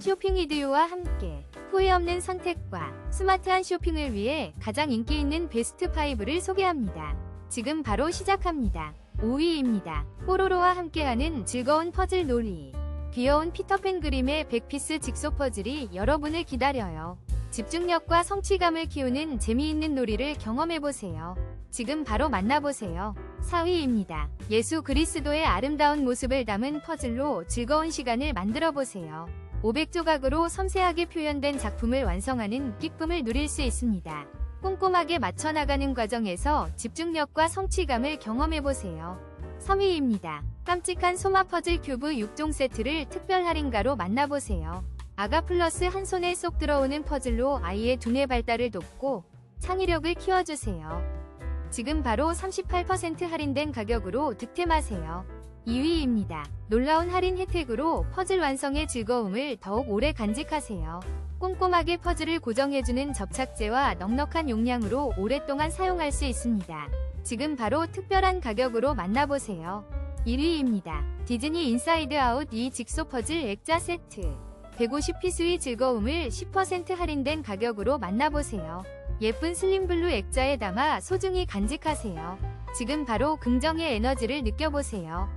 쇼핑 이디오와 함께 후회 없는 선택과 스마트한 쇼핑을 위해 가장 인기 있는 베스트 5를 소개합니다. 지금 바로 시작합니다. 5위입니다. 뽀로로와 함께하는 즐거운 퍼즐 놀이. 귀여운 피터팬 그림의 100피스 직소 퍼즐이 여러분을 기다려요. 집중력과 성취감을 키우는 재미있는 놀이를 경험해보세요. 지금 바로 만나보세요. 4위입니다. 예수 그리스도의 아름다운 모습을 담은 퍼즐로 즐거운 시간을 만들어보세요. 500조각으로 섬세하게 표현된 작품을 완성하는 기쁨을 누릴 수 있습니다. 꼼꼼하게 맞춰나가는 과정에서 집중력과 성취감을 경험해보세요. 3위입니다. 깜찍한 소마 퍼즐 큐브 6종 세트를 특별 할인가로 만나보세요. 아가 플러스 한 손에 쏙 들어오는 퍼즐로 아이의 두뇌 발달을 돕고 창의력을 키워주세요. 지금 바로 38% 할인된 가격으로 득템하세요. 2위입니다. 놀라운 할인 혜택으로 퍼즐 완성의 즐거움을 더욱 오래 간직하세요. 꼼꼼하게 퍼즐을 고정해주는 접착제와 넉넉한 용량으로 오랫동안 사용할 수 있습니다. 지금 바로 특별한 가격으로 만나보세요. 1위입니다. 디즈니 인사이드 아웃 2 직소 퍼즐 액자 세트. 150피스의 즐거움을 10% 할인된 가격으로 만나보세요. 예쁜 슬림블루 액자에 담아 소중히 간직하세요. 지금 바로 긍정의 에너지를 느껴보세요.